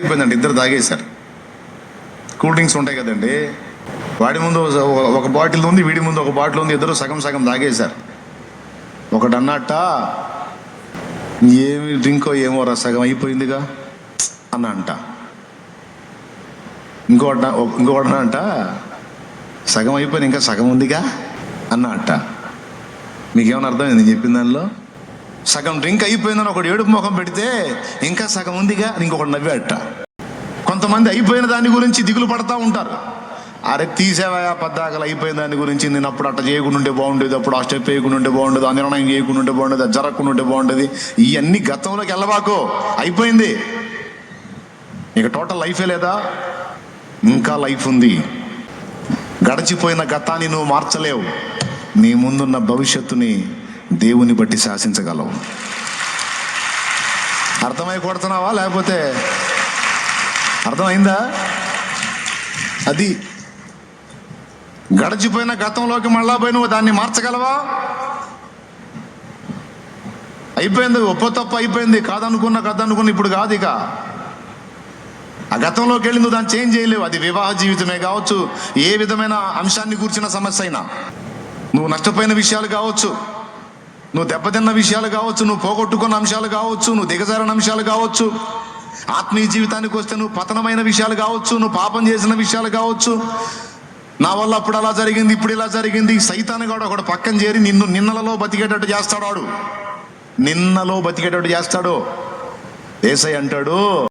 అయిపోయిందండి ఇద్దరు తాగేశారు. Cool drinks ఉంటాయి కదండి. వాడి ముందు ఒక- ఒక బాటిల్ ఉంది వీడి ముందు ఒక బాటిల్ ఉంది ఇద్దరు సగం సగం తాగేశారు. ఒకటి అన్నట్ట ఏమి డ్రింకో ఏమో రా సగం అయిపోయిందిగా అన్న అంట ఇంకోట ఇంకోటి అంట సగం అయిపోయింది ఇంకా సగం ఉందిగా అన్న అంట మీకేమైనా అర్థమైంది నేను చెప్పిన దానిలో? సగం డ్రింక్ అయిపోయిందని ఒకడు ఏడుపు ముఖం పెడితే ఇంకా సగం ఉందిగా ఇంకొకటి నవ్వాడట. కొంతమంది అయిపోయిన దాని గురించి దిగులు పడతా ఉంటారు. అరే తీసేవా పద్దాకలు అయిపోయిన దాని గురించి నేను అప్పుడు అట్ట చేయకుండా ఉంటే బాగుండేది అప్పుడు ఆ స్టెప్ వేయకుండా ఉంటే బాగుండదు ఆ నిర్ణయం చేయకుండా ఉంటే బాగుండేది అది జరగకుండా ఉంటే బాగుండేది ఇవన్నీ గతంలోకి వెళ్ళబాకో. అయిపోయింది. ఇక టోటల్ లైఫే లేదా? ఇంకా లైఫ్ ఉంది. గడిచిపోయిన గతాన్ని నువ్వు మార్చలేవు. నీ ముందున్న భవిష్యత్తుని దేవుని బట్టి శాసించగలవు. అర్థమై కొడుతున్నావా? లేకపోతే అర్థమైందా? అది గడిచిపోయిన గతంలోకి మళ్ళా పోయి నువ్వు దాన్ని మార్చగలవా? అయిపోయింది ఒప్పో తప్పు అయిపోయింది కాదనుకున్న కదనుకున్న ఇప్పుడు కాదు ఇక ఆ గతంలోకి వెళ్ళి నువ్వు దాన్ని చేంజ్ చేయలేవు. అది వివాహ జీవితమే కావచ్చు ఏ విధమైన అంశాన్ని కూర్చున్న సమస్య అయినా. నువ్వు నష్టపోయిన విషయాలు కావచ్చు. నువ్వు దెబ్బతిన్న విషయాలు కావచ్చు నువ్వు పోగొట్టుకున్న అంశాలు కావచ్చు నువ్వు దిగజారిన అంశాలు కావచ్చు ఆత్మీయ జీవితానికి వస్తే నువ్వు పతనమైన విషయాలు కావచ్చు నువ్వు పాపం చేసిన విషయాలు కావచ్చు. నా వల్ల అప్పుడు అలా జరిగింది ఇప్పుడు ఇలా జరిగింది. సైతాన్ని కూడా ఒకడు పక్కన చేరి నిన్ను నిన్నలలో బతికేటట్టు చేస్తాడు వాడు నిన్నలో బతికేటట్టు చేస్తాడు. ఏసై అంటాడు